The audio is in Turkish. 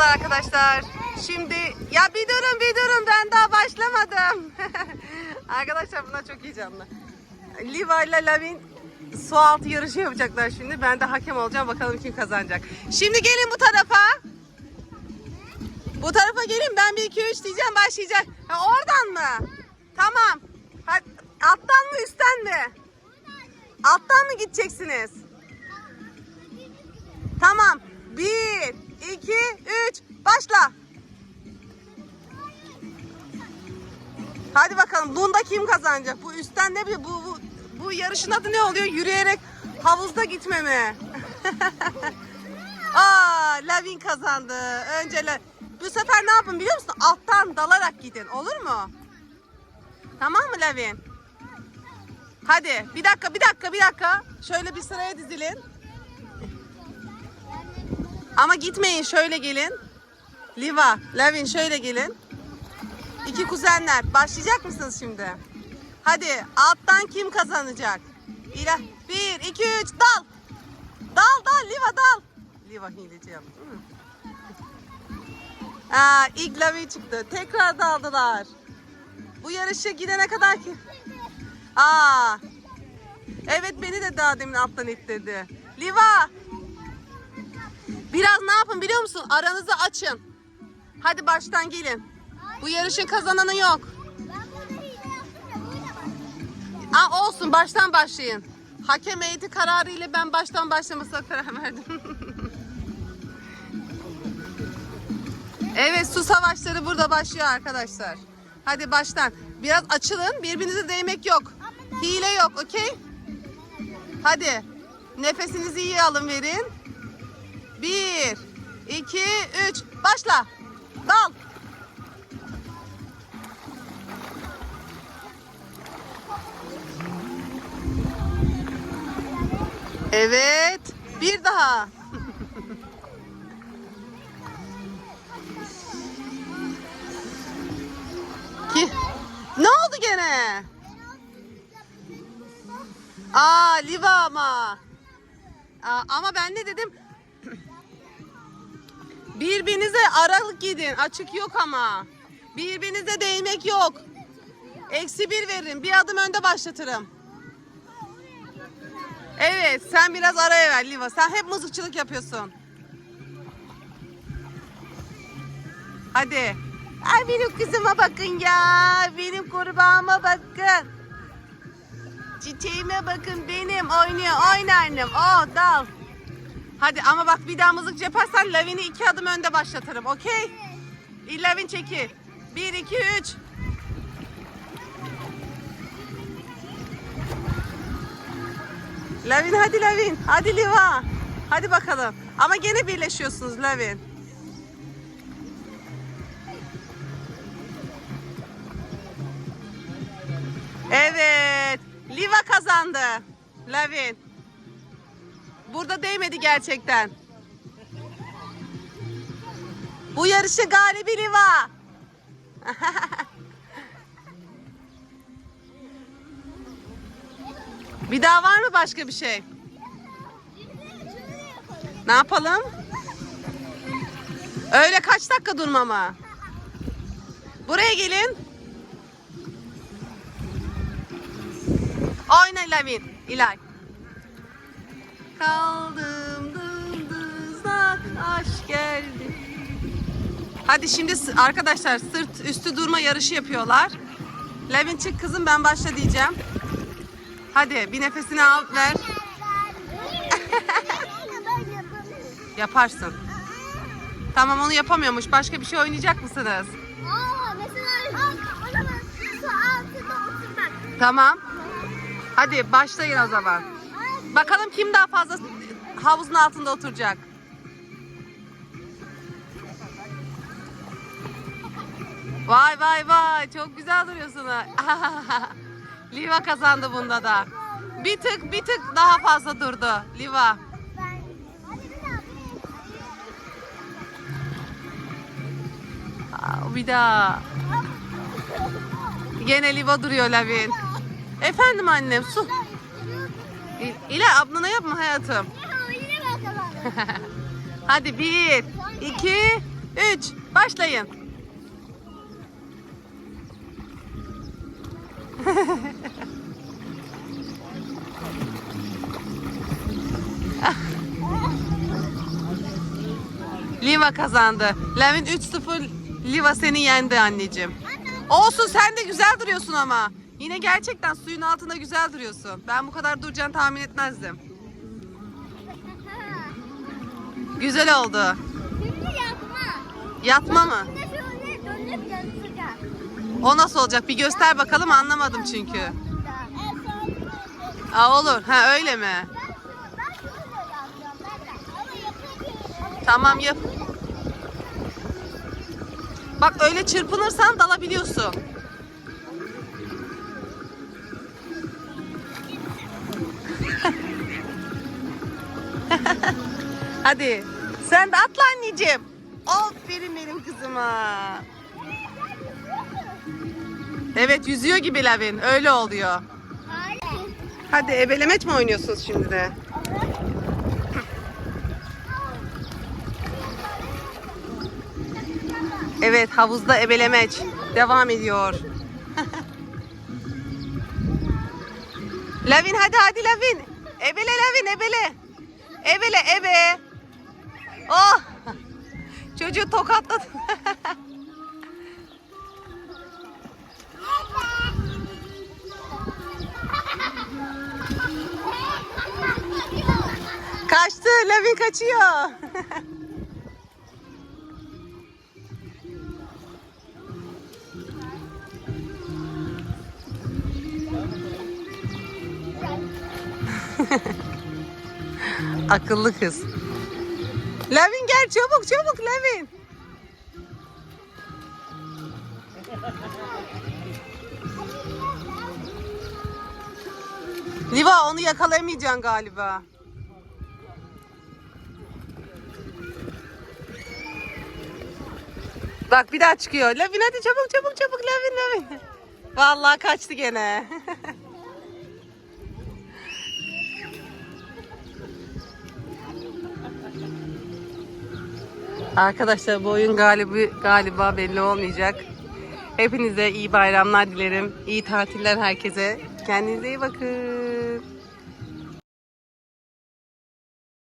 Merhabalar arkadaşlar. Şimdi ya bir durun bir durun ben daha başlamadım. arkadaşlar bunlar çok heyecanlı. Liva ile Lavin su altı yarışı yapacaklar şimdi. Ben de hakem olacağım. Bakalım kim kazanacak. Şimdi gelin bu tarafa. Bu tarafa gelin. Ben 1 2 3 diyeceğim başlayacak. Ha, oradan mı? Tamam. Hadi, alttan mı üstten mi? Alttan mı gideceksiniz? Tamam. Bir, iki, üç, başla. Hadi bakalım bunda kim kazanacak? Bu üstten ne bu, bu, bu yarışın adı ne oluyor? Yürüyerek havuzda gitme mi? Aa, Lavin kazandı. Önce La- bu sefer ne yapın biliyor musun? Alttan dalarak gidin. Olur mu? Tamam mı Lavin? Hadi bir dakika bir dakika bir dakika. Şöyle bir sıraya dizilin. Ama gitmeyin şöyle gelin. Liva, Lavin şöyle gelin. İki kuzenler. Başlayacak mısınız şimdi? Hadi alttan kim kazanacak? İla bir, iki, üç, dal. Dal dal Liva dal. Liva hileci yaptı. Aa, ilk Lavin çıktı. Tekrar daldılar. Bu yarışa gidene kadar ki. Aa. Evet beni de daha demin alttan ittirdi. Liva. Biraz ne yapın biliyor musun? Aranızı açın. Hadi baştan gelin. Bu yarışın kazananı yok. Aa, olsun baştan başlayın. Hakem heyeti kararı ile ben baştan başlamasına karar verdim. evet su savaşları burada başlıyor arkadaşlar. Hadi baştan. Biraz açılın. Birbirinize değmek yok. Hile yok okey? Hadi. Nefesinizi iyi alın verin. Bir, iki, üç. Başla. Dal. Evet. Bir daha. Ki. Ne oldu gene? Aa, Liva ama. Aa, ama ben ne dedim? Birbirinize aralık gidin. Açık yok ama. Birbirinize değmek yok. Eksi bir veririm. Bir adım önde başlatırım. Evet sen biraz araya ver Liva. Sen hep mızıkçılık yapıyorsun. Hadi. Ay benim kızıma bakın ya. Benim kurbağama bakın. Çiçeğime bakın benim. Oynuyor. Oyna annem. Oh dal. Hadi ama bak bir daha mızıkçı yaparsan Lavin'i iki adım önde başlatırım. Okey? İyi, Lavin çekil. Bir, iki, üç. Lavin hadi Lavin. Hadi Liva. Hadi bakalım. Ama gene birleşiyorsunuz Lavin. Evet. Liva kazandı. Lavin. Burada değmedi gerçekten. Bu yarışı galibi Liva. bir daha var mı başka bir şey? Ne yapalım? Öyle kaç dakika durmama? Buraya gelin. Oyna Lavin. İlay. Kaldım dımdızlak aşk geldi. Hadi şimdi arkadaşlar sırt üstü durma yarışı yapıyorlar. Lavin çık kızım ben başla diyeceğim. Hadi bir nefesini al ver. Yaparsın. Tamam onu yapamıyormuş. Başka bir şey oynayacak mısınız? Tamam. Hadi başlayın o zaman. Bakalım kim daha fazla havuzun altında oturacak. Vay vay vay çok güzel duruyorsun. Liva kazandı bunda da. Bir tık bir tık daha fazla durdu Liva. Bir daha. Gene Liva duruyor Lavin. Efendim annem su. İ- İle ablana yapma hayatım. Hadi bir, iki, 3. Başlayın. Liva kazandı. Levin 3-0 Liva seni yendi anneciğim. Olsun sen de güzel duruyorsun ama. Yine gerçekten suyun altında güzel duruyorsun. Ben bu kadar duracağını tahmin etmezdim. Güzel oldu. Şimdi yapma. Yatma mı? Şöyle dönüp yansıyacak. O nasıl olacak? Bir göster bakalım anlamadım çünkü. Aa olur. Ha öyle mi? Tamam yap. Bak öyle çırpınırsan dalabiliyorsun. Hadi. Sen de atla anneciğim. Aferin benim kızıma. Evet yüzüyor gibi Lavin. Öyle oluyor. Hadi ebelemeç mi oynuyorsunuz şimdi de? Evet havuzda ebelemeç devam ediyor. Lavin hadi hadi Lavin. Ebele Lavin ebele. Ebele ebe. Oh. Çocuğu tokatladın. Kaçtı Lavin kaçıyor. Akıllı kız. Lavin gel çabuk çabuk Lavin. Liva onu yakalayamayacaksın galiba. Bak bir daha çıkıyor. Lavin hadi çabuk çabuk çabuk Lavin Lavin. Vallahi kaçtı gene. Arkadaşlar bu oyun galibi, galiba belli olmayacak. Hepinize iyi bayramlar dilerim. İyi tatiller herkese. Kendinize iyi bakın.